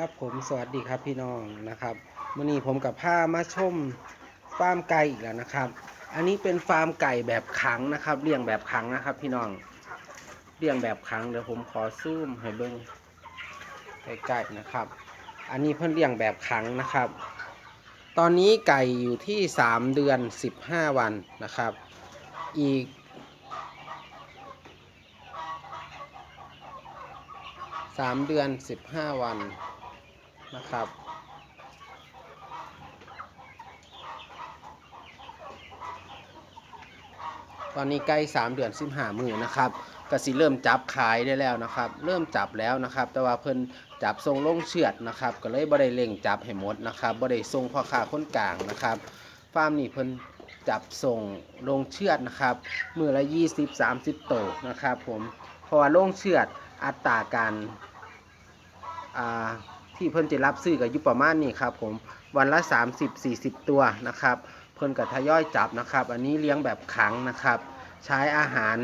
ครับผมสวัสดีครับพี่น้องนะครับวันนี้ผมกับผ้ามาชมฟาร์มไก่อีกแล้วนะครับ อันนี้เป็นฟาร์มไก่แบบขังนะครับเลี้ยงแบบขังนะครับ พี่น้องเลี้ยงแบบขังเดี๋ยวผมขอซูมให้เบิ้งใกล้ๆนะครับ อันนี้เพิ่นเลี้ยงแบบขังนะครับ ตอนนี้ไก่อยู่ที่ 3 เดือน 15 วันนะครับ อีกสามเดือนสิบห้าวัน นะครับ ตอนนี้ใกล้สามเดือนสิบห้ามือนะครับก็สิเริ่มจับขายได้แล้วนะครับ เริ่มจับแล้วนะครับ แต่ว่าเพิ่นจับทรงลงเชือดนะครับ ก็เลยบ่ได้เล่งจับให้หมดนะครับบ่ได้ทรงพ่อค้าคนกลางนะครับฟาร์มนี่เพิ่นจับส่งลงเชือดนะครับมือละ 20 30 โตนะครับผมเพราะว่าลงเชือดอัตราการอ่า ที่เพิ่นจะรับซื้อกับยุประมาณนี้ครับผมวันละ 30-40 ตัวนะครับ เพิ่นกับทยอยจับนะครับ อันนี้เลี้ยงแบบขังนะครับ ใช้อาหาร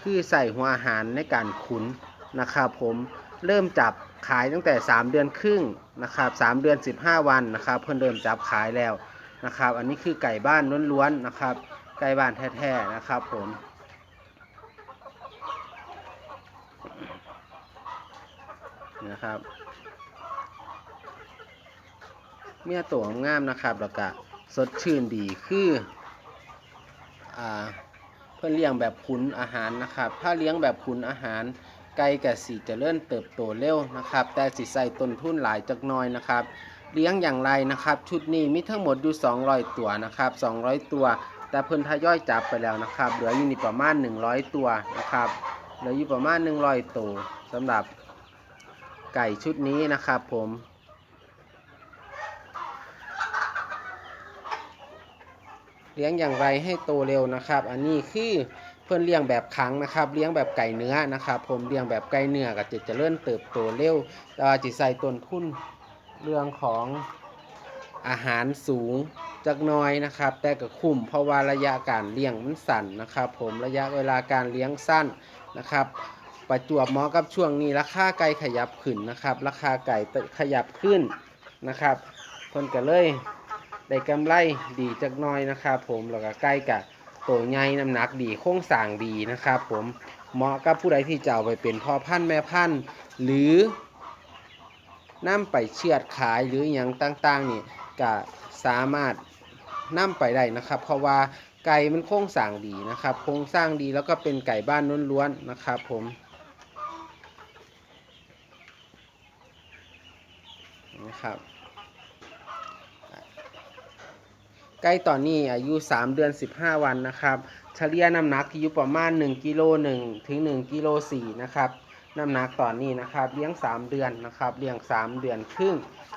คือใส่หัวอาหารในการขุนนะครับ ผมเริ่มจับขายตั้งแต่ 3 เดือนครึ่งนะครับ3เดือน 15 วันนะครับ เพิ่นเริ่มจับขายแล้วนะครับ อันนี้คือไก่บ้านล้วนๆนะครับ ไก่บ้านแท้ๆนะครับผมนะครับ เมียตัวงามนะครับ แล้วก็สดชื่นดีคืออ่าเพื่อเลี้ยงแบบขุนอาหารนะครับ ถ้าเลี้ยงแบบขุนอาหาร ไก่กับสีจะเริ่มเติบโตเร็วนะครับ แต่สิใส่ต้นทุนหลายจักน้อยนะครับ เลี้ยงอย่างไรนะครับ ชุดนี้มีทั้งหมดอยู่ 200 ตัวนะครับ 200 ตัว แต่เพิ่นทยอยจับไปแล้วนะครับ เหลืออยู่นี่ประมาณ 100 ตัวนะครับ เหลืออยู่ประมาณ 100 ตัวสำหรับไก่ชุดนี้นะครับผม เลี้ยงอย่างไรให้โตเร็วนะครับ อันนี้คือเพื่อนเลี้ยงแบบขังนะครับ เลี้ยงแบบไก่เนื้อนะครับ ผมเลี้ยงแบบไก่เนื้อก็จะเจริญเติบโตเร็วแต่ว่าจะใส่ต้นทุนเรื่องของอาหารสูงจักน้อยนะครับ แต่ก็คุ้มเพราะว่าระยะการเลี้ยงมันสั้นนะครับ ผมระยะเวลาการเลี้ยงสั้นนะครับ ประจวบเหมาะกับช่วงนี้ราคาไก่ขยับขึ้นนะครับ ราคาไก่ขยับขึ้นนะครับเพิ่นก็เลย ได้กำไรดีจักหน้อยนะครับผมแล้วก็ไก่กะโตใหญ่น้ำหนักดีโครงสร้างดีนะครับผมเหมาะกับผู้ใดที่จะเอาไปเป็นพ่อพันธุ์แม่พันธุ์หรือนำไปเชือดขายหรืออย่างต่างๆนี่ก็สามารถนำไปได้นะครับ เพราะว่าไก่มันโครงสร้างดีนะครับ โครงสร้างดีแล้วก็เป็นไก่บ้านล้วนๆนะครับผมนะครับ ใกล้ตอนนี้อายุ 3 เดือน 15 วันนะครับ เฉลี่ยน้ำหนักที่อยู่ประมาณ1กิโล1ถึง1กิโล4นะครับน้ำหนักตอนนี้นะครับ เลี้ยง 3 เดือนนะครับเลี้ยง 3 เดือนครึ่ง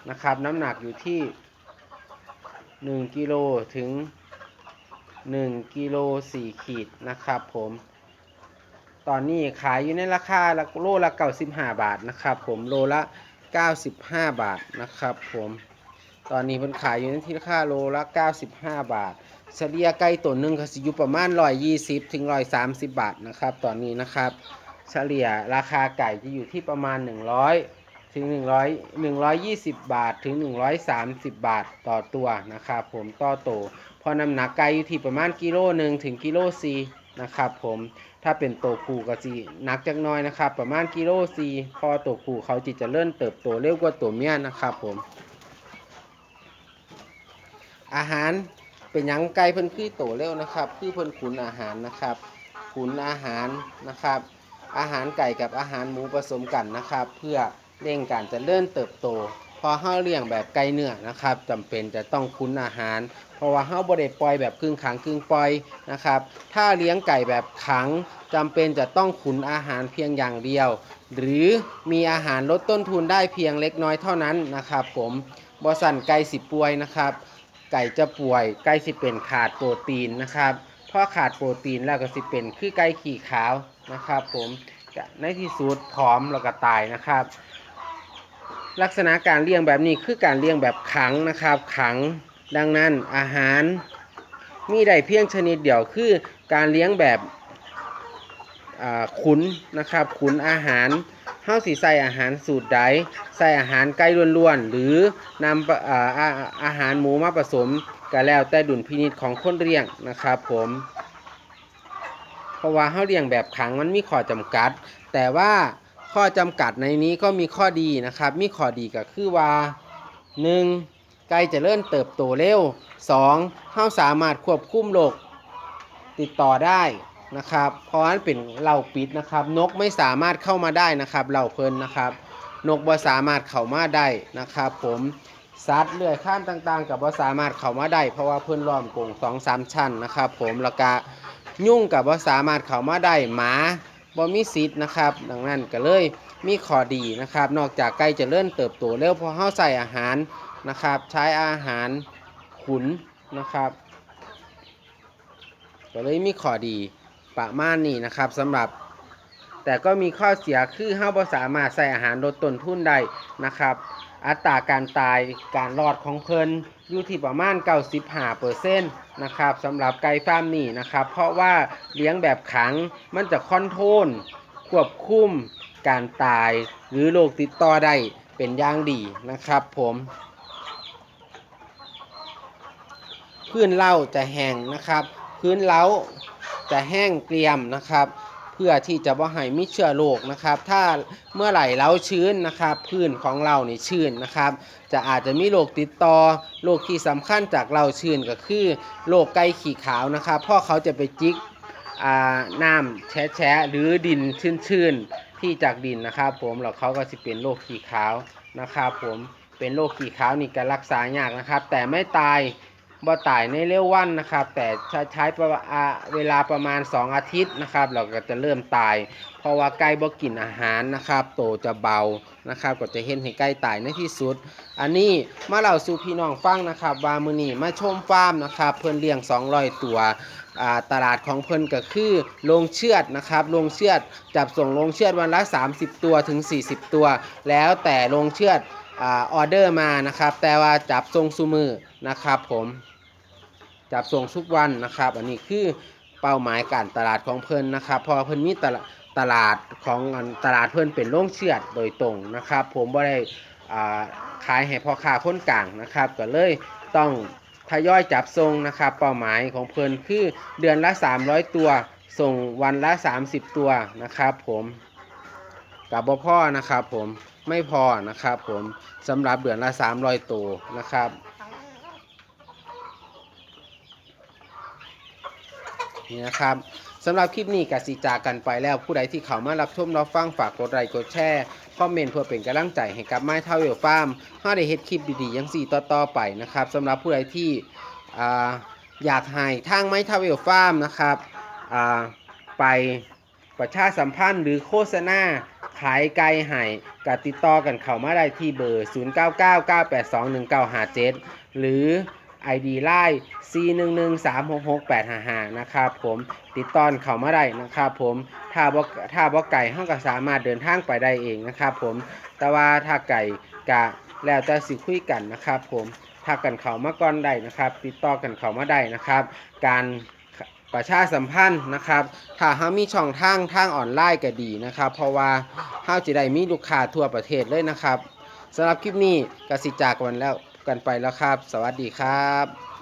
นะครับ น้ำหนักอยู่ที่ 1กิโลถึง1กิโล4ขีดนะครับ ผม ตอนนี้ขายอยู่ในราคาโลละ95บาทนะครับ ผมโลละ 95 บาทนะครับ ผม ตอนนี้มันขายอยู่ที่ราคาโลละ 95 บาทเฉลี่ยไก่ตัวหนึ่งก็สิอยู่ประมาณ120 ถึง 130 บาทนะครับ ตอนนี้นะครับ เฉลี่ยราคาไก่จะอยู่ที่ประมาณ 100 ถึง 100 120 บาทถึง 130 บาทต่อตัวนะครับผมต่อโตพอน้ำหนักไก่อยู่ที่ประมาณกิโลหนึ่งถึงกิโลสี่นะครับผมถ้าเป็นตัวผู้ก็สิหนักจักหน้อยนะครับ ประมาณกิโลสี่พอตัวผู้เขาจิจะเริ่มเติบโตเร็วกว่าตัวเมียนะครับผม อาหารเป็นยังไก่เพิ่นคือโตเร็วนะครับ คือเพิ่นขุนอาหารนะครับขุนอาหารนะครับ อาหารไก่กับอาหารหมูผสมกันนะครับ เพื่อเร่งการเจะเริ่มเติบโต พอเฮาเลี้ยงแบบไก่เนื้อนะครับจำเป็นจะต้องคุ้นอาหาร เพราะว่าเฮาบ่ได้ปล่อยแบบครึ่งขังครึ่งปล่อยนะครับ ถ้าเลี้ยงไก่แบบขังจำเป็นจะต้องขุนอาหารเพียงอย่างเดียว หรือมีอาหารลดต้นทุนได้เพียงเล็กน้อยเท่านั้นนะครับ ผมบอสันไก่สิป่วยนะครับ ไก่จะป่วย ไก่สิเป็นขาดโปรตีนนะครับเพราะขาดโปรตีนแล้วก็สิเป็นคือไก่ขี่ขาวนะครับ ผมในที่สุดผอมแล้วก็ตายนะครับ ลักษณะการเลี้ยงแบบนี้คือการเลี้ยงแบบขังนะครับ ขังดังนั้นอาหาร มีได้เพียงชนิดเดียวคือการเลี้ยงแบบขุนนะครับขุนอาหาร เฮาสิใส่อาหารสูตรใดใส่อาหารไก่ล้วนๆ หรือนำอ่าอาอาหารหมูมาผสมก็แล้วแต่ดุลพินิจของคนเลี้ยงนะครับผมเพราะว่าเฮาเลี้ยงแบบขังมันมีข้อจำกัด แต่ว่าข้อจำกัดในนี้ก็มีข้อดีนะครับ มีข้อดีก็คือว่า 1. ไก่จะเริ่มเติบโตเร็ว 2. เฮาสามารถควบคุมโรคติดต่อได้ นะครับ เพราะนั้นเป็นเหล่าปิดนะครับ นกไม่สามารถเข้ามาได้นะครับเหล่าเพลินนะครับ นกบ่สามารถเข้ามาได้นะครับ ผมสัตว์เลื้อยคลานต่างๆ กับบ่สามารถเข้ามาได้เพราะว่าเพิ่นล้อมกรงสองสามชั้นนะครับ ผมแล้วก็ยุ่งกับบ่สามารถเข้ามาได้หมาบ่มีสิทธ์นะครับ ดังนั้นก็เลยมีข้อดีนะครับ นอกจากไก่จะเริ่มเติบโตเร็วพราะเฮาใส่อาหารนะครับ ใช้อาหารขุนนะครับก็เลยมีข้อดี ประมาณนี้นะครับสำหรับ แต่ก็มีข้อเสียคือเฮาบ่สามารถใส่อาหารลดต้นทุนได้นะครับ อัตราการตายการรอดของเพิ่นอยู่ที่ประมาณ 95%นะครับสำหรับไก่ฟาร์มนี่นะครับ เพราะว่าเลี้ยงแบบขังมันจะคอนโทรลควบคุมการตายหรือโรคติดต่อได้เป็นอย่างดีนะครับผมพื้นเล้าจะแห้งนะครับ พื้นเล้า จะแห้งเกรียมนะครับ เพื่อที่จะบ่ให้มีเชื้อโรคนะครับ ถ้าเมื่อไหร่เล้าชื้นนะครับ พื้นของเรานี่ชื้นนะครับ จะอาจจะมีโรคติดต่อโรคที่สำคัญจากเล้าชื้นก็คือโรคไก่ขี้ขาวนะครับเพราะเขาจะไปจิกน้ำแฉะแฉะหรือดินชื้นๆที่จากดินนะครับ ผมแล้วเขาก็จะเป็นโรคขี้ขาวนะครับ ผมเป็นโรคขี้ขาวนี่ก็รักษายากนะครับ แต่ไม่ตาย บ่ตายในเร็ววันนะครับ แต่ใช้ใช้ประเวลาประมาณ 2 อาทิตย์นะครับ เราก็จะเริ่มตาย เพราะว่าไก่บ่กินอาหารนะครับ โตจะเบานะครับ ก็จะเห็นให้ไก่ตายในที่สุด อันนี้มาเล่าสู่พี่น้องฟังนะครับว่ามือนี้มาชมฟาร์มนะครับ เพิ่นเลี้ยง 200 ตัวตลาดของเพิ่นก็คือโรงเชือดนะครับโรงเชือดจับส่งโรงเชือดวันละ 30 ตัวถึง 40 ตัว แล้วแต่โรงเชือดอออเดอร์มานะครับ แต่ว่าจับทรงซูมือนะครับผม จับส่งทุกวันนะครับ อันนี้คือเป้าหมายการตลาดของเพิ่นนะครับ พอเพิ่นมีตลาดตลาดของตลาดเพิ่นเป็นโรงเชือดโดยตรงนะครับ ผมบ่ได้ขายให้พ่อค้าคนกลางนะครับ ก็เลยต้องทยอยจับส่งนะครับ เป้าหมายของเพิ่นคือเดือนละ 300 ตัวส่งวันละ 30 ตัวนะครับผมกับบ่พ่อนะครับผมไม่พอนะครับผมสำหรับเดือนละ 300 ตัวนะครับ นี่นะครับสำหรับคลิปนี้กสิจากันไปแล้วผู้ใดที่เข้ามารับชมรับฟังฝากกดไลค์กดแชร์คอมเมนต์เพื่อเป็นกำลังใจให้กับไม้เท่าเวลฟาร์มถ้าได้เฮ็ดคลิปดีๆยังสี่ต่อๆไปนะครับสำหรับผู้ใดที่อยากให้ทางไม้เท่าเวลฟาร์มนะครับไปประชาสัมพันธ์หรือโฆษณาขายไก่ให้กติดต่อกันเข้ามาได้ที่เบอร์ 0999821957 หรือ ID ไลน์ C 1 1 3 6 6 8 5 5นะครับผมติดต่อเข้ามาได้นะครับผมถ้าบ่ถ้าบ่ไก่เฮาก็สามารถเดินทางไปได้เองนะครับผมแต่ว่าถ้าไก่กะแล้วแต่สิคุยกันนะครับผมถ้ากันเข้ามาก่อนได้นะครับ ติดต่อกันเข้ามาได้นะครับ การประชาสัมพันธ์นะครับถ้าเฮามีช่องทางทางออนไลน์ก็ดีนะครับ เพราะว่าเฮาจะได้มีลูกค้าทั่วประเทศเลยนะครับสำหรับคลิปนี้ก็สิจากกันแล้ว กันไปแล้วครับ สวัสดีครับ